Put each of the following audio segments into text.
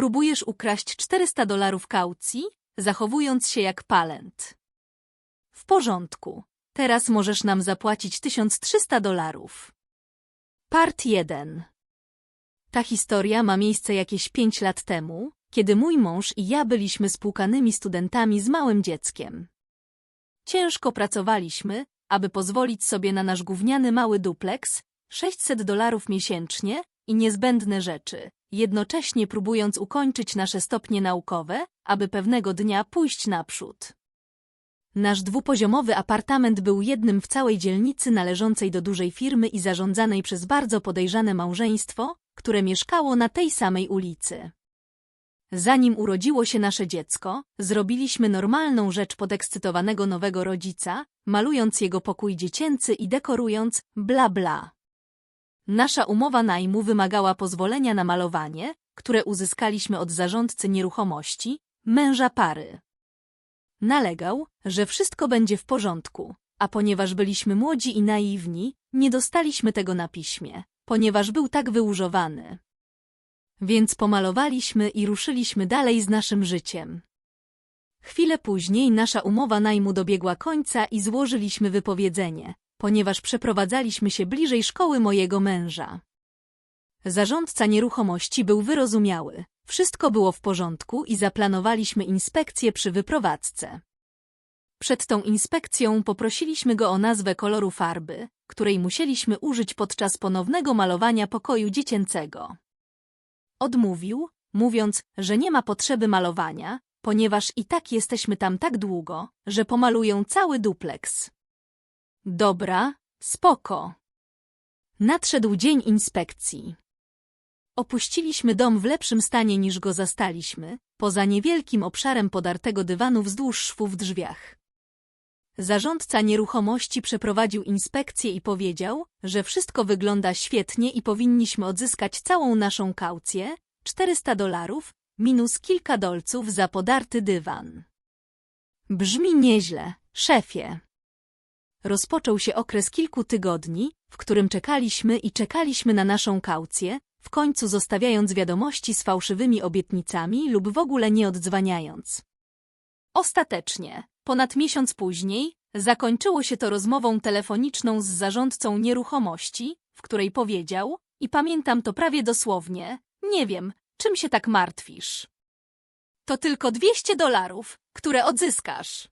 Próbujesz ukraść 400 dolarów kaucji, zachowując się jak palent. W porządku. Teraz możesz nam zapłacić 1300 dolarów. Part 1 Ta historia ma miejsce jakieś 5 lat temu, kiedy mój mąż i ja byliśmy spłukanymi studentami z małym dzieckiem. Ciężko pracowaliśmy, aby pozwolić sobie na nasz gówniany mały dupleks, 600 dolarów miesięcznie i niezbędne rzeczy, jednocześnie próbując ukończyć nasze stopnie naukowe, aby pewnego dnia pójść naprzód. Nasz dwupoziomowy apartament był jednym w całej dzielnicy należącej do dużej firmy i zarządzanej przez bardzo podejrzane małżeństwo, które mieszkało na tej samej ulicy. Zanim urodziło się nasze dziecko, zrobiliśmy normalną rzecz podekscytowanego nowego rodzica, malując jego pokój dziecięcy i dekorując bla bla. Nasza umowa najmu wymagała pozwolenia na malowanie, które uzyskaliśmy od zarządcy nieruchomości, męża pary. Nalegał, że wszystko będzie w porządku, a ponieważ byliśmy młodzi i naiwni, nie dostaliśmy tego na piśmie, ponieważ był tak wyłużowany. Więc pomalowaliśmy i ruszyliśmy dalej z naszym życiem. Chwilę później nasza umowa najmu dobiegła końca i złożyliśmy wypowiedzenie, ponieważ przeprowadzaliśmy się bliżej szkoły mojego męża. Zarządca nieruchomości był wyrozumiały, wszystko było w porządku i zaplanowaliśmy inspekcję przy wyprowadzce. Przed tą inspekcją poprosiliśmy go o nazwę koloru farby, której musieliśmy użyć podczas ponownego malowania pokoju dziecięcego. Odmówił, mówiąc, że nie ma potrzeby malowania, ponieważ i tak jesteśmy tam tak długo, że pomalują cały dupleks. Dobra, spoko. Nadszedł dzień inspekcji. Opuściliśmy dom w lepszym stanie niż go zastaliśmy, poza niewielkim obszarem podartego dywanu wzdłuż szwu w drzwiach. Zarządca nieruchomości przeprowadził inspekcję i powiedział, że wszystko wygląda świetnie i powinniśmy odzyskać całą naszą kaucję, 400 dolarów, minus kilka dolców za podarty dywan. Brzmi nieźle, szefie. Rozpoczął się okres kilku tygodni, w którym czekaliśmy i czekaliśmy na naszą kaucję, w końcu zostawiając wiadomości z fałszywymi obietnicami lub w ogóle nie oddzwaniając. Ostatecznie, ponad miesiąc później, zakończyło się to rozmową telefoniczną z zarządcą nieruchomości, w której powiedział, i pamiętam to prawie dosłownie, nie wiem, czym się tak martwisz. To tylko 200 dolarów, które odzyskasz.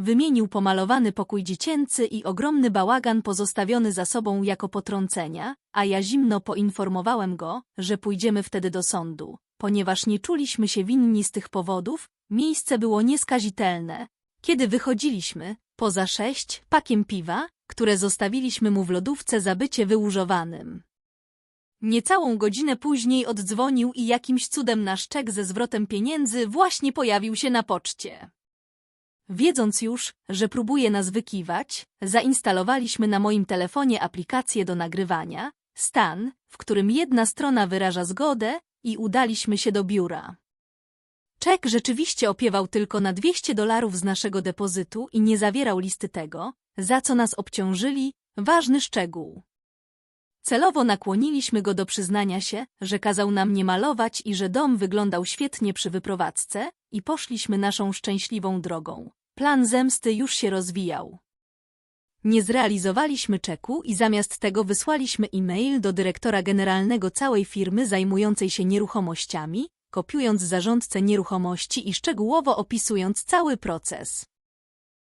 Wymienił pomalowany pokój dziecięcy i ogromny bałagan pozostawiony za sobą jako potrącenia, a ja zimno poinformowałem go, że pójdziemy wtedy do sądu. Ponieważ nie czuliśmy się winni z tych powodów, miejsce było nieskazitelne. Kiedy wychodziliśmy, poza sześć, pakiem piwa, które zostawiliśmy mu w lodówce za bycie wyłużowanym. Niecałą godzinę później oddzwonił i jakimś cudem nasz czek ze zwrotem pieniędzy właśnie pojawił się na poczcie. Wiedząc już, że próbuje nas wykiwać, zainstalowaliśmy na moim telefonie aplikację do nagrywania, stan, w którym jedna strona wyraża zgodę i udaliśmy się do biura. Czek rzeczywiście opiewał tylko na 200 dolarów z naszego depozytu i nie zawierał listy tego, za co nas obciążyli, ważny szczegół. Celowo nakłoniliśmy go do przyznania się, że kazał nam nie malować i że dom wyglądał świetnie przy wyprowadzce i poszliśmy naszą szczęśliwą drogą. Plan zemsty już się rozwijał. Nie zrealizowaliśmy czeku i zamiast tego wysłaliśmy e-mail do dyrektora generalnego całej firmy zajmującej się nieruchomościami, kopiując zarządcę nieruchomości i szczegółowo opisując cały proces.